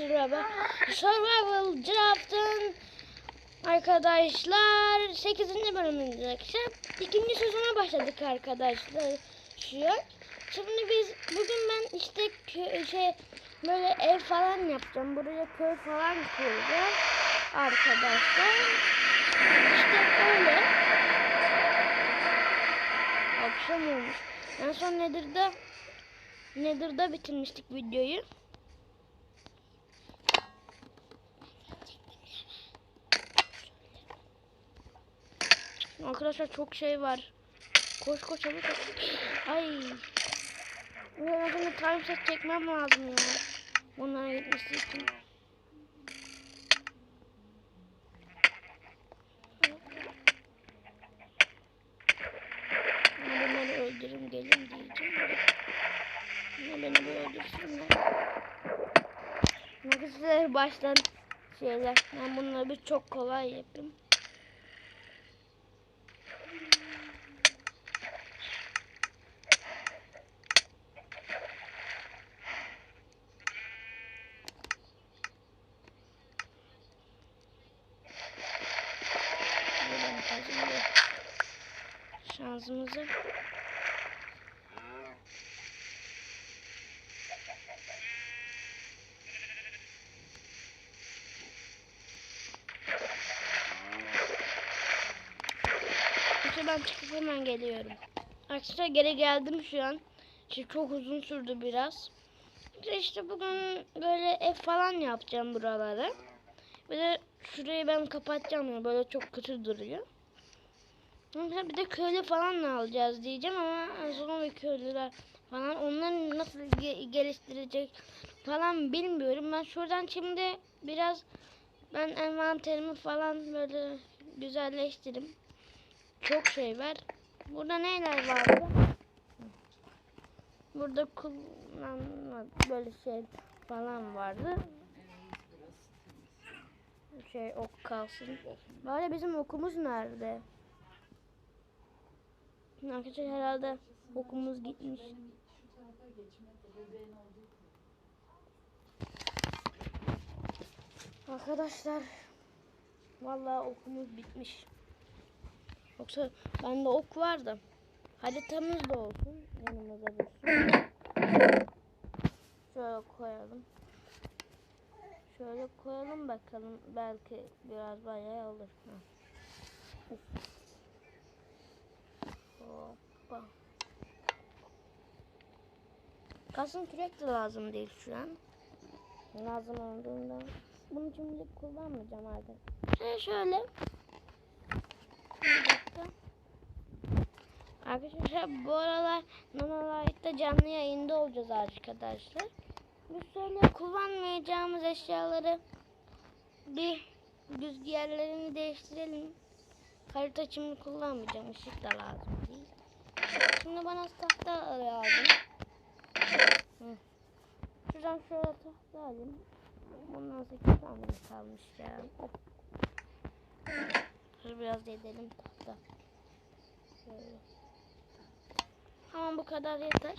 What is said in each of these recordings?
Merhaba. Survival Draft'ın arkadaşlar 8. bölümünde. İkinci sezona başladık arkadaşlar. Şu. Şimdi biz bugün ben işte şey böyle ev falan yapacağım. Buraya köy falan kuracağız arkadaşlar. İşte öyle. Akşam olmuş. En son Nether'da Nether'da bitirmiştik videoyu. Arkadaşlar çok şey var. Koş koş çabuk koş. Ay. Ben şimdi time set çekmem lazım ya. Onlara gitmesi için. Bunları öldürürüm gelin diyeceğim. Yine beni böyle öldürsünler. Arkadaşlar baştan şeyler. Ben bunları bir çok kolay yapayım. İşte ben çıkıp hemen geliyorum. Arkadaşlar geri geldim şu an. İşte çok uzun sürdü biraz. İşte, bugün böyle ev falan yapacağım buralara. Bir de şurayı ben kapatacağım ya böyle çok kötü duruyor. Bir de köylü falan da alacağız diyeceğim ama sonra bir köylüler falan onları nasıl ge- geliştirecek falan bilmiyorum. Ben şuradan şimdi biraz ben envanterimi falan böyle güzelleştireyim. Çok şey var. Burada neler vardı? Burada kullanma böyle şey falan vardı. Şey ok kalsın. Böyle bizim okumuz nerede? Arkadaşlar herhalde okumuz gitmiş. Arkadaşlar vallahi okumuz bitmiş. Yoksa bende ok vardı. Haritamız da olsun. Yanımıza dursun. Şöyle koyalım. Şöyle koyalım bakalım. Belki biraz bayağı olur. Hoppa. Kasım kürek de lazım değil şu an. Lazım olduğunda. Bunu şimdilik kullanmayacağım artık. Şöyle şöyle. Bir dakika. Arkadaşlar bu aralar Nanolight'ta canlı yayında olacağız arkadaşlar. Biz şöyle kullanmayacağımız eşyaları bir düz yerlerini değiştirelim. Harita şimdi kullanmayacağım. Işık da lazım değil. Şimdi bana tahta lazım. Hı. Şuradan şöyle tahta alayım. Bundan 8 tane kalmış ya. Dur biraz edelim tahta. Şöyle. Tamam bu kadar yeter.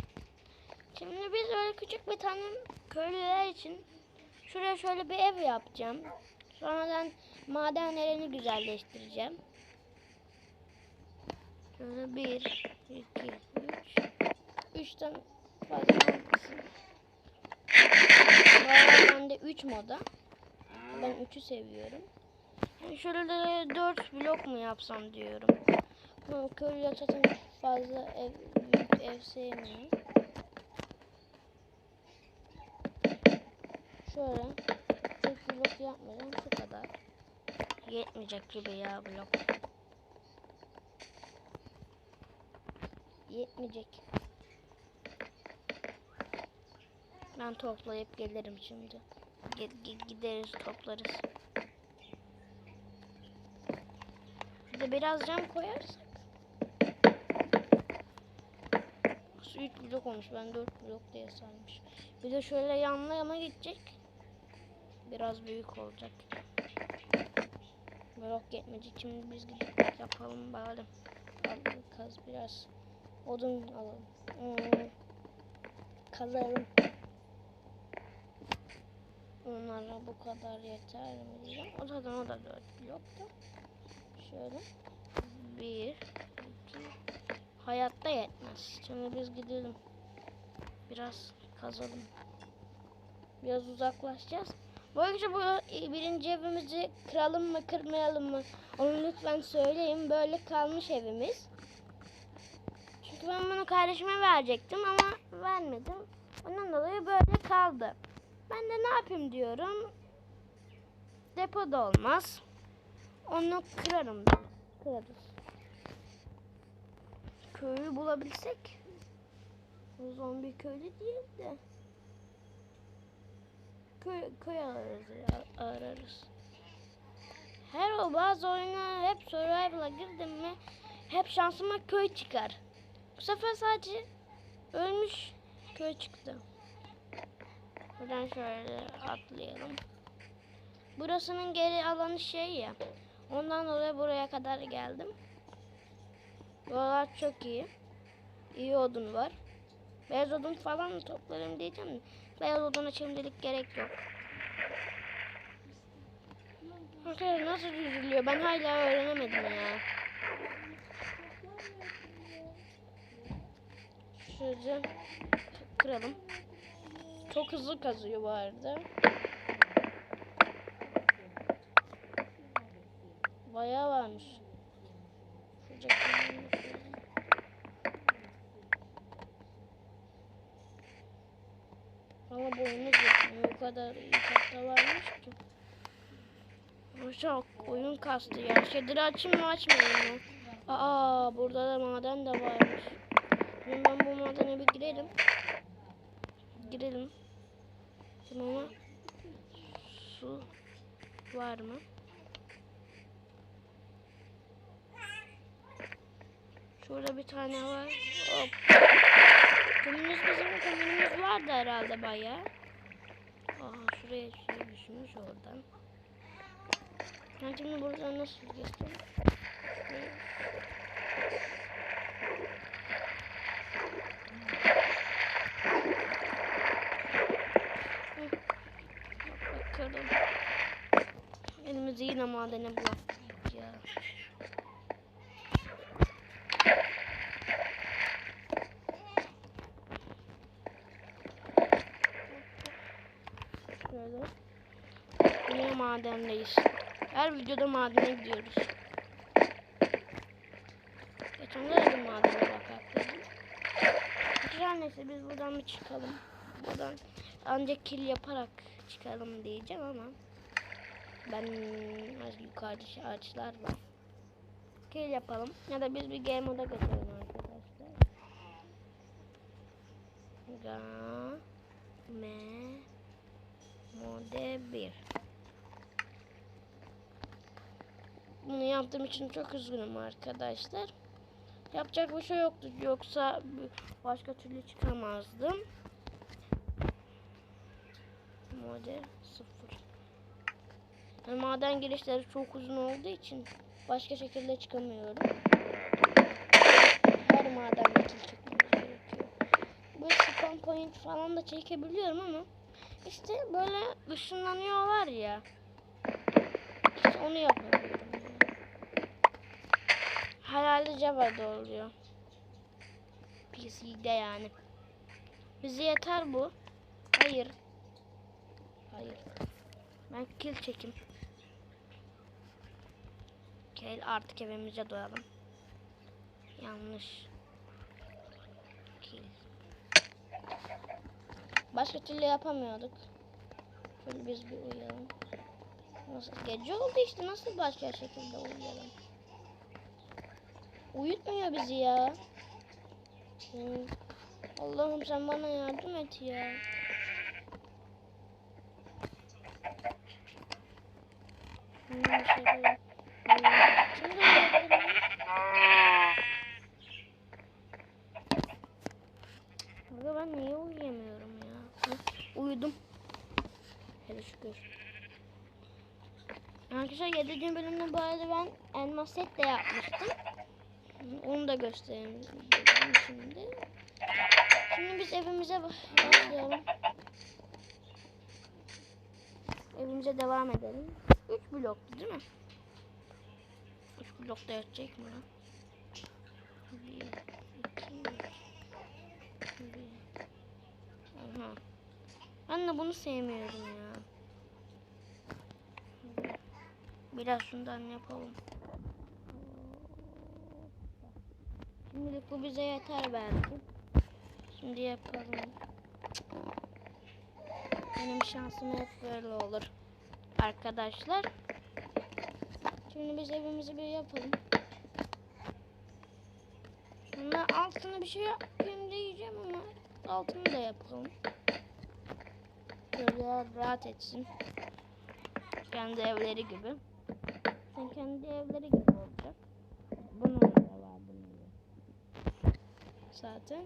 Şimdi biz öyle küçük bir tane köylüler için şuraya şöyle bir ev yapacağım. Sonradan madenlerini güzelleştireceğim. Şöyle bir, iki, üç. Üçten fazla olmasın. Bayağı bende üç moda. Ben üçü seviyorum. Yani şöyle dört blok mu yapsam diyorum. Köylüler zaten fazla ev, ev. Şöyle çok blok yapmayacağım şu kadar. Yetmeyecek gibi ya blok. Yetmeyecek. Ben toplayıp gelirim şimdi. Gideriz toplarız. Bir de biraz cam koyarsak. 3 blok olmuş. Ben 4 blok diye saymış. Bir de şöyle yanına yana gidecek. Biraz büyük olacak. Blok yetmeyecek. Şimdi biz gidip yapalım bari. Kaz biraz. Odun alalım. Hmm. Kazalım. Bunlara bu kadar yeter mi diyeceğim. O zaten o da 4 bloktu. Şöyle. Bir, iki. Hayatta yetmez. Şimdi biz gidelim. Biraz kazalım. Biraz uzaklaşacağız. Bu arada bu birinci evimizi kıralım mı kırmayalım mı? Onu lütfen söyleyin. Böyle kalmış evimiz. Çünkü ben bunu kardeşime verecektim ama vermedim. Ondan dolayı böyle kaldı. Ben de ne yapayım diyorum. Depoda olmaz. Onu kırarım ben. Kırarız. Köyü bulabilsek. Zombi köylü değil de. Köy, köy ararız, ararız. Her o bazı oyunlar hep survival'a girdim mi hep şansıma köy çıkar. Bu sefer sadece ölmüş köy çıktı. Buradan şöyle atlayalım. Burasının geri alanı şey ya. Ondan dolayı buraya kadar geldim. Buralar çok iyi. İyi odun var. Beyaz odun falan toplarım diyeceğim. Beyaz oduna şimdilik gerek yok. Arkadaşlar nasıl yüzülüyor ben hala öğrenemedim ya. Şöyle kıralım. Çok hızlı kazıyor bu arada. Bayağı varmış. Ama boyunuz yetmiyor. O kadar iyi tahta varmış ki. Çok oyun kastı ya. Şediri açayım mı açmayayım mı? Aa burada da maden de varmış. Şimdi ben bu madene bir girelim. Girelim. Şimdi ama su var mı? Şurada bir tane var. Hop. Kömürümüz bizim kömürümüz vardı herhalde bayağı. Aha şuraya şey düşmüş oradan. Ben şimdi buradan nasıl geçtim? Şuraya-. Bak, Bakalım. Elimizi yine madene bulattık ya. Şöyle. Yine madendeyiz. Her videoda madene gidiyoruz. Geçen de bir madene bakak dedim. Her neyse biz buradan bir çıkalım. Buradan ancak kill yaparak çıkalım diyeceğim ama ben az yukarıda şu ağaçlar var. Kill yapalım ya da biz bir game moda geçelim arkadaşlar. Ga me mode 1 Bunu yaptığım için çok üzgünüm arkadaşlar. Yapacak bir şey yoktu. Yoksa başka türlü çıkamazdım. Mode 0. Yani maden girişleri çok uzun olduğu için başka şekilde çıkamıyorum. Her maden çıkmamız gerekiyor. Bu spawn point falan da çekebiliyorum ama işte böyle ışınlanıyorlar ya. İşte onu yapamıyorum. Herhalde Java'da oluyor. PC'de yani. Bize yeter bu. Hayır. Hayır. Ben kill çekim. Kill artık evimize doyalım. Yanlış. Kill. Başka türlü yapamıyorduk. Şöyle biz bir uyuyalım. Nasıl? Gece oldu işte nasıl başka şekilde uyuyalım? Uyutmuyor bizi ya. Allah'ım sen bana yardım et ya. Aga ben niye uyuyamıyorum ya? Uyudum. Hele şükür. Arkadaşlar 7. bölümde bu arada ben elmas set de yapmıştım. Onu da göstereyim şimdi. Şimdi biz evimize başlayalım. evimize devam edelim. 3 bloktu değil mi? 3 blokta yatacak mı lan? 1, 2, 1. Aha. Ben de bunu sevmiyorum ya. Biraz şundan yapalım. Şimdilik bu bize yeter belki. Şimdi yapalım. Benim şansım hep böyle olur. Arkadaşlar. Şimdi biz evimizi bir yapalım. Sonra altına bir şey yapayım diyeceğim ama altını da yapalım. Böyle rahat etsin. Kendi evleri gibi. Kendi evleri gibi olacak. Bunun da var bunun da. Zaten.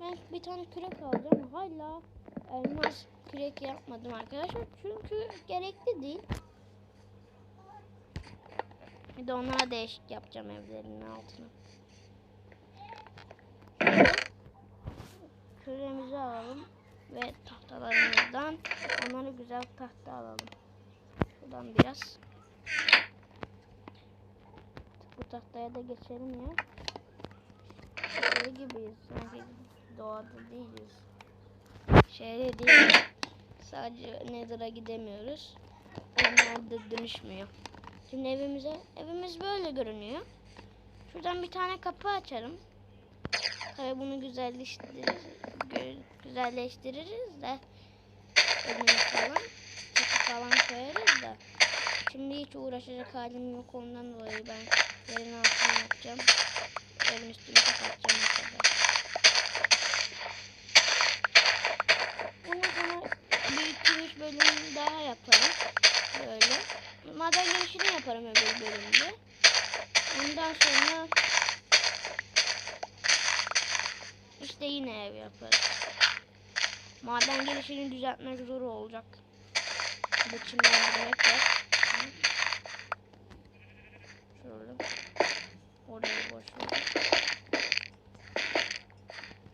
Ben bir tane kürek alacağım. Hala elmas kürek yapmadım arkadaşlar. Çünkü gerekli değil. Bir de onlara değişik yapacağım evlerinin altına. Küremizi alalım ve tahtalarımızdan onlara güzel tahta alalım. Şuradan biraz. Bu tahtaya da geçelim ya. Şey gibiyiz. Sanki doğada değiliz. Şehre değil. Sadece Nether'a gidemiyoruz. Onlar da dönüşmüyor. Şimdi evimize, evimiz böyle görünüyor. Şuradan bir tane kapı açarım. Tabii bunu güzelleştiririz, güzelleştiririz de evimiz falan, çatı falan koyarız da. Şimdi hiç uğraşacak halim yok ondan dolayı ben yerin altını yapacağım. Evin üstünü kapatacağım kadar. Ondan sonra üç bölüm daha yaparım. Böyle. Maden girişini yaparım öbür bölümde. Ondan sonra işte yine ev yaparız. Maden girişini düzeltmek zor olacak. Bir de çimlendirmek var. Şöyle. Orayı boş ver.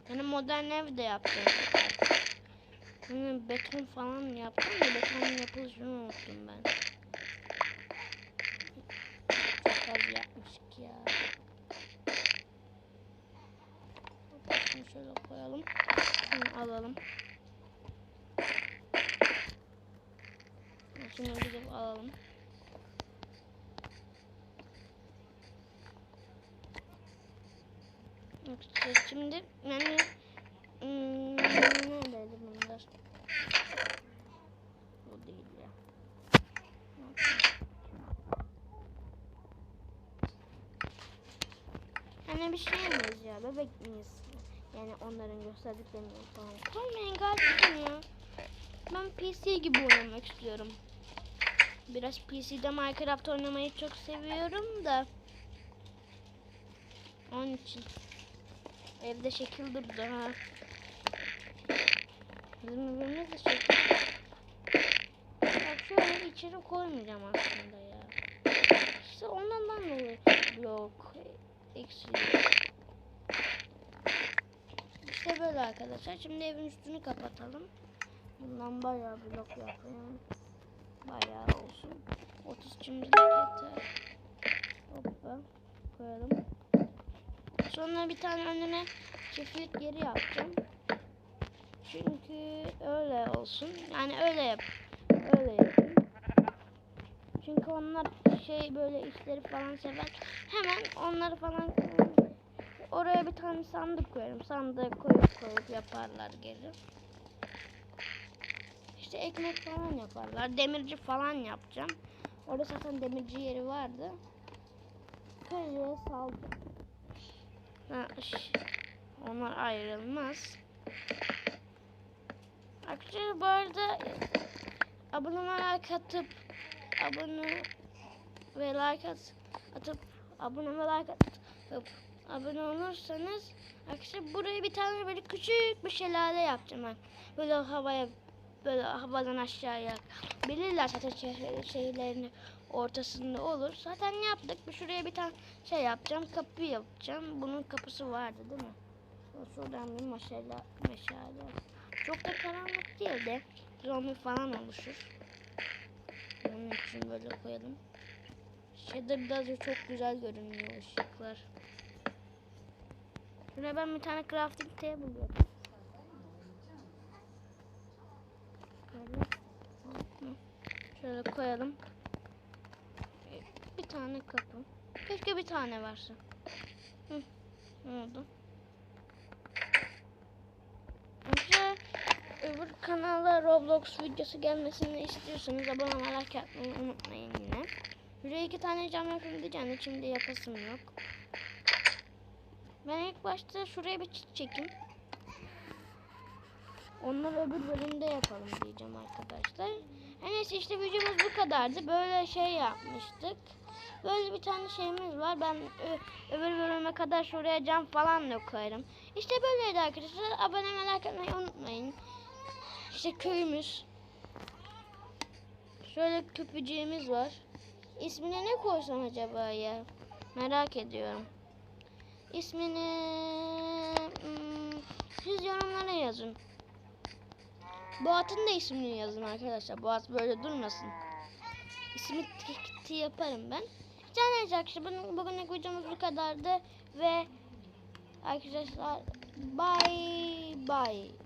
Yani modern ev de yaptım. Yani beton falan yaptım da betonun yapılışını unuttum ben. Çok az yapmıştık ya. Şunu şöyle koyalım. Şunu alalım. Şunu gidip alalım. Şimdi yani hmm, neredeydi bunlar? Bu değil ya. Hani bir şey miyiz ya? Bebek miyiz? Yani onların gösterdiklerini falan. Koymayın kardeşim ya. Ben PC gibi oynamak istiyorum. Biraz PC'de Minecraft oynamayı çok seviyorum da. Onun için. Evde şekil durdu ha. Bizim evimiz de şekil. Bak şöyle içeri koymayacağım aslında ya. İşte ondan dolayı blok eksiliyor. İşte böyle arkadaşlar. Şimdi evin üstünü kapatalım. Bundan bayağı blok yapayım. Bayağı olsun. 30 şimdilik yeter. Hoppa. Koyalım. Sonra bir tane önüne çiftlik yeri yapacağım. Çünkü öyle olsun. Yani öyle yap. Öyle yapayım. Çünkü onlar şey böyle işleri falan sever. Hemen onları falan oraya bir tane sandık koyarım. Sandığı koyup koyup yaparlar geri. İşte ekmek falan yaparlar. Demirci falan yapacağım. Orada zaten demirci yeri vardı. Köylüye saldım. Ha, onlar ayrılmaz. Arkadaşlar bu arada abone like atıp abone ve like at, atıp abone ve like atıp abone olursanız arkadaşlar buraya bir tane böyle küçük bir şelale yapacağım ben. Böyle havaya böyle havadan aşağıya bilirler zaten şehir, şehirlerin ortasında olur. Zaten yaptık. Bir şuraya bir tane şey yapacağım. Kapı yapacağım. Bunun kapısı vardı değil mi? Şuradan bir meşale, meşale. Çok da karanlık değil de zombi falan oluşur. Onun için böyle koyalım. Shader'da da çok güzel görünüyor ışıklar. Şuraya ben bir tane crafting table yapayım. Şöyle koyalım. Bir tane kapı. Keşke bir tane varsa. Hı. Ne oldu? Öbür kanala Roblox videosu gelmesini istiyorsanız abone olmayı like unutmayın yine. Şuraya iki tane cam yapayım diyeceğim. Şimdi yapasım yok. Ben ilk başta şuraya bir çit çekeyim. Onları öbür bölümde yapalım diyeceğim arkadaşlar. Neyse işte videomuz bu kadardı. Böyle şey yapmıştık. Böyle bir tane şeyimiz var. Ben öbür bölüme kadar şuraya cam falan da koyarım. İşte böyleydi arkadaşlar. Abone ve like atmayı unutmayın. İşte köyümüz. Şöyle köpücüğümüz var. İsmine ne koysam acaba ya? Merak ediyorum. İsmini hmm, siz yorumlara yazın. Boğat'ın da ismini yazın arkadaşlar. Boğat böyle durmasın. İsmi t- t- yaparım ben. Canlar arkadaşlar bugün, bugünlük videomuz bu kadardı ve arkadaşlar bye bye.